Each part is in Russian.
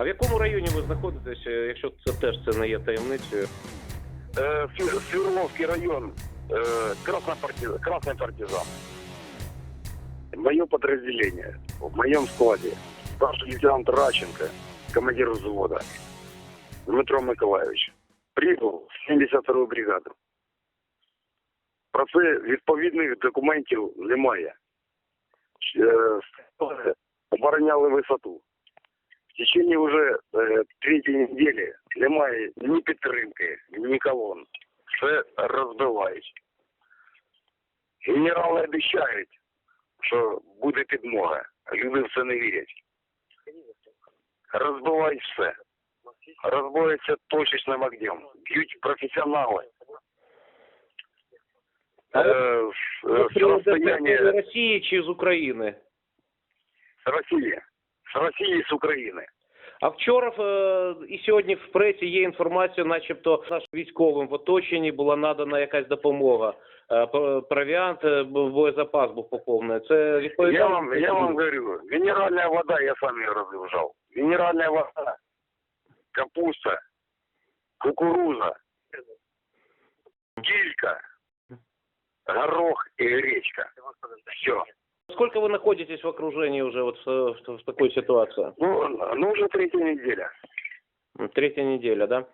А в якому районі ви знаходитесь, е, якщо це теж це не є таємницею? Э, Фи- Свердловский район, э, Красный партизан. Красный партизан. Мое подразделение в моем складе. Старший лейтенант Раченко, командир взвода. Дмитро Миколаевич. Прибув в 72-ту бригаду. Про це відповідних документів немає. Е, Обороняли висоту. В течение уже е, третьої неділі немає ні підтримки, ні колон. Все розбивають. Генерали обіцяють, що буде підмога. а Люди в це не вірять. Розбивають все. Розбиваються точечним огнем. Б'ють професіонали. А Е, Ви в- в приводите з состоянии Росії чи з України? з Росії. З Росії, з України. А вчора е, і сьогодні в пресі є інформація, начебто нашим військовим в оточенні була надана якась допомога. Е, п- Провіант, е, бо- боєзапас був поповнений. Це відповідає? Я вам, я вам говорю, минеральная вода, я сам ее разгружал. Минеральная вода, капуста, кукуруза, килька, горох и гречка. Все. Сколько вы находитесь в окружении уже вот в, в- в такой ситуации? Ну, ну уже третья неделя. Третья неделя, да?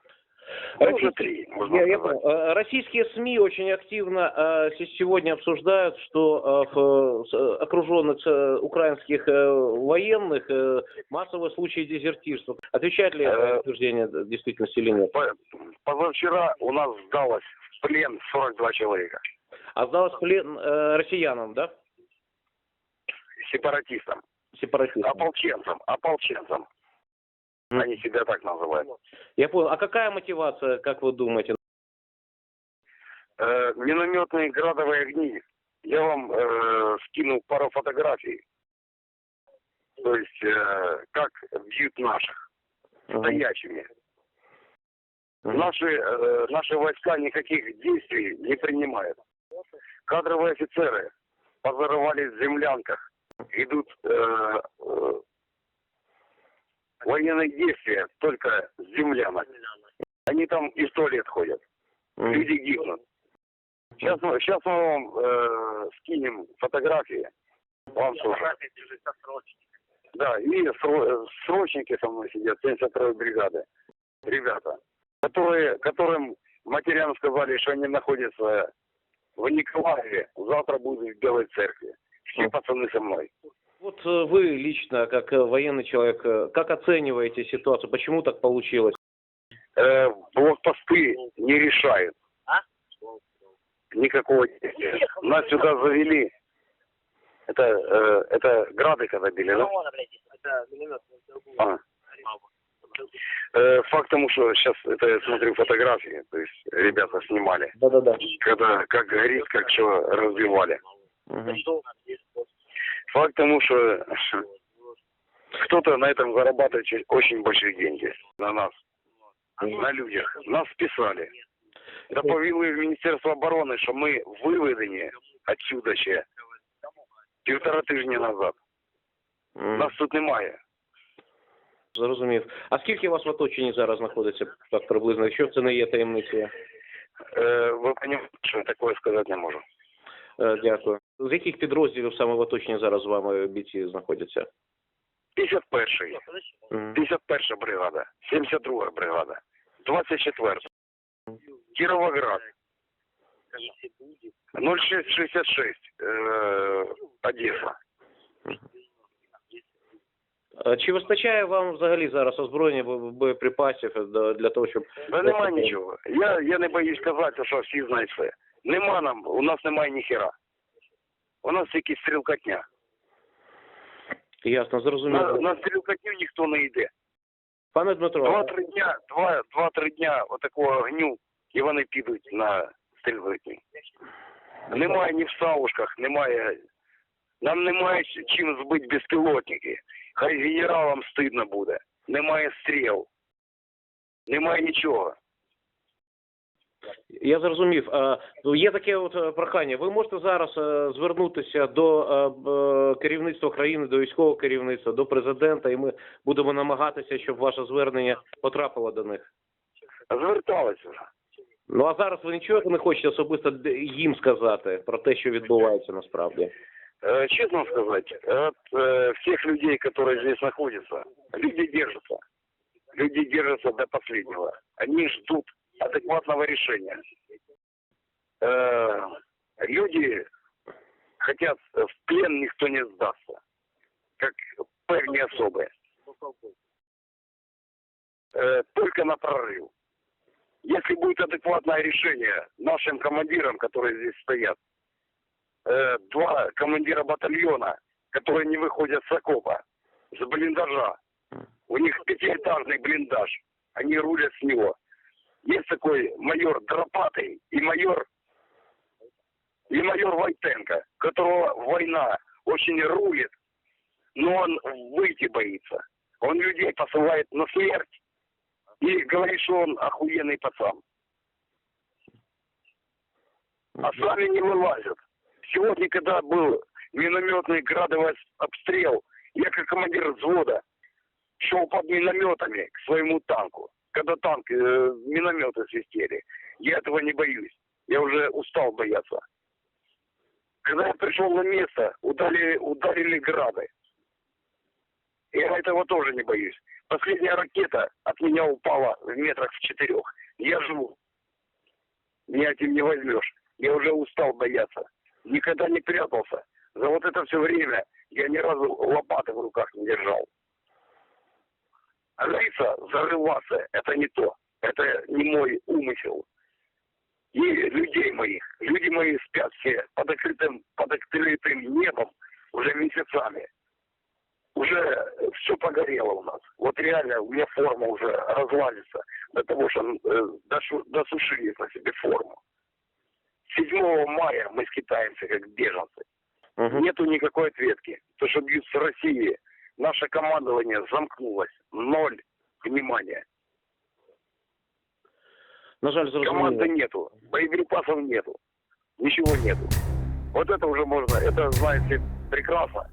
Ну, уже три, можно Я- я сказать. Э, Российские СМИ очень активно э, се- сегодня обсуждают, что э, в окруженных э, украинских э, военных э, массовые случаи дезертирства. Отвечает ли Э, утверждение действительности или нет? По- Позавчера у нас сдалось в плен 42 человека. А сдалось в плен э, россиянам, да? Сепаратистам, Сепаратистам. ополченцам, ополченцам. Мгм. Они себя так называют. Я понял. А какая мотивация, как вы думаете? Э, минометные градовые огни. Я вам э, скинул пару фотографий. То есть, э, как бьют наших, стоячими. Мгм. Наши, э, наши войска никаких действий не принимают. Кадровые офицеры позорвались в землянках. Идут э, э, военные действия только с землянок. Они там и в туалет ходят. Мгм. Люди гибнут. Сейчас, мы- сейчас мы вам э, скинем фотографии. Вам тоже. Да, и сро- срочники со мной сидят, 72-й бригады. Ребята, которые, которым матерям сказали, что они находятся в Николаеве, завтра будут в Белой церкви. Все пацаны со мной. Вот э, вы лично, как э, военный человек, э, как оцениваете ситуацию? Почему так получилось? Э, блокпосты не решают. Никакого действия. Нас сюда завели. Это, э, это грады когда били, да? А. Э, факт тому, что сейчас это я смотрю фотографии, то есть ребята снимали, Да-да-да. когда как горит, как что разбивали. Мгм. Факт тому, что кто-то на этом зарабатывает чуть- очень большие деньги на нас, на людях. Нас списали. Доповіли в Міністерство оборони, що ми виведені отсюда ще півтора тижні назад. Мгм. Нас тут немає. Зрозумів. А скільки у вас в оточенні зараз знаходиться так приблизно, якщо це не є таємницею? Е, ви розумієте, що я такое сказати не можу. Е, Дякую. З яких підрозділів саме в оточенні зараз з вами бійці знаходяться? 51-й, Мгм. 51 бригада, 72 бригада, 24 Кіровоград, 0666, е, Одеса. Е, Чи вистачає вам взагалі зараз озброєння боєприпасів для того, щоб Да нема нічого. Я, я не боюсь казати, що всі знають все. Нема нам, у нас немає ніхера. У нас тільки стрілкотня. ясно На, зрозуміло? на стрілкотню ніхто не йде. Пане Дмитро, Два-три дня, два, два-три дня отакого огню, і вони підуть на стрілкотню. Немає ні в савушках, немає. Нам немає чим збити безпілотники. Хай генералам стидно буде. Немає стріл. Немає нічого. Я зрозумів. Е, ну, Є таке от е, прохання. Ви можете зараз е, звернутися до е, б- керівництва країни, до військового керівництва, до президента, і ми будемо намагатися, щоб ваше звернення потрапило до них. Звертались вже. Ну а зараз ви нічого не хочете особисто д- їм сказати про те, що відбувається насправді. Э, Честно сказать, от э, всех людей, которые здесь находятся, люди держатся. Люди держатся до последнего. Они ждут адекватного решения. Э, Люди хотят, э, в плен никто не сдастся. Как певні особи. Э, Только на прорыв. Если будет адекватное решение нашим командирам, которые здесь стоят, э, два командира батальона, которые не выходят с окопа, с блиндажа. У них пятиэтажный блиндаж. Они рулят с него. Есть такой майор Дропатый и майор и майор Войтенко, которого война очень рулит, но он выйти боится. Он людей посылает на смерть и говорит, что он охуенный пацан. А сами не вылазят. Сегодня, когда был минометный градовый обстрел, я как командир взвода шел под минометами к своему танку. Когда танк, э, минометы свистели. Я этого не боюсь. Я уже устал бояться. Когда я пришел на место, ударили, ударили грады. Я этого тоже не боюсь. Последняя ракета от меня упала в метрах в четырех. Я живу. Меня этим не возьмешь. Я уже устал бояться. Никогда не прятался. За вот это все время я ни разу лопаты в руках не держал. Рыться, зарываться – это не то. Это не мой умысел. И людей моих, люди мои спят все под открытым, под открытым небом уже месяцами. Уже все погорело у нас. Вот реально у меня форма уже разладится до того, что э, дошу- досушили на себе форму. 7 мая мы скитаемся как беженцы. Мгм. Нету никакой ответки. То, что бьют с России, наше командование замкнулось. Ноль внимания. На жаль, Команды нету, боеприпасов нету, ничего нету. Вот это уже можно, это знаете прекрасно.